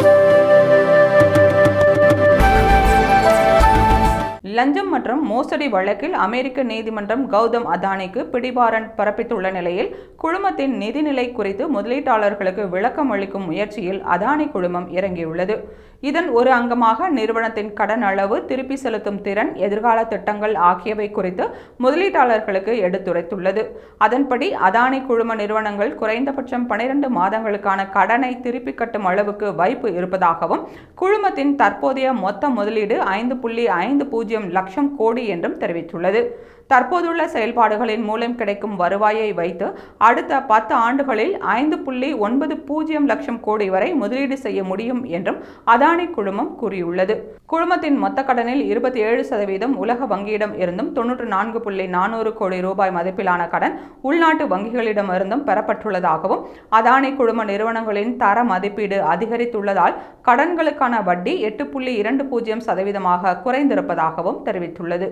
Thank you. லஞ்சம் மற்றும் மோசடி வழக்கில் அமெரிக்க நீதிமன்றம் கௌதம் அதானிக்கு பிடிவாரண்ட் பிறப்பித்துள்ள நிலையில் குழுமத்தின் நிதிநிலை குறித்து முதலீட்டாளர்களுக்கு விளக்கம் அளிக்கும் முயற்சியில் அதானி குழுமம் இறங்கியுள்ளது. இதன் ஒரு அங்கமாக நிறுவனத்தின் கடன் அளவு திருப்பி செலுத்தும் திறன் எதிர்கால திட்டங்கள் ஆகியவை குறித்து முதலீட்டாளர்களுக்கு எடுத்துரைத்துள்ளது. அதன்படி அதானி குழும நிறுவனங்கள் குறைந்தபட்சம் பனிரெண்டு மாதங்களுக்கான கடனை திருப்பி கட்டும் அளவுக்கு வாய்ப்பு இருப்பதாகவும் குழுமத்தின் தற்போதைய மொத்த முதலீடு ஐந்து புள்ளி ஐந்து பூஜ்ஜியம் லட்சம் கோடி என்றும் தெரிவித்துள்ளது. தற்போதுள்ள செயல்பாடுகளின் மூலம் கிடைக்கும் வருவாயை வைத்து அடுத்த பத்து ஆண்டுகளில் ஐந்து புள்ளி ஒன்பது பூஜ்ஜியம் லட்சம் கோடி வரை முதலீடு செய்ய முடியும் என்றும் அதானி குழுமம் கூறியுள்ளது. குழுமத்தின் மொத்த கடனில் இருபத்தி ஏழு சதவீதம் உலக வங்கியிடம் இருந்தும் தொன்னூற்று நான்கு புள்ளி நானூறு கோடி ரூபாய் மதிப்பிலான கடன் உள்நாட்டு வங்கிகளிடமிருந்தும் பெறப்பட்டுள்ளதாகவும் அதானி குழும நிறுவனங்களின் தர மதிப்பீடு அதிகரித்துள்ளதால் கடன்களுக்கான வட்டி எட்டு புள்ளி இரண்டு பூஜ்ஜியம் சதவீதமாக குறைந்திருப்பதாகவும் தெரிவித்துள்ளது.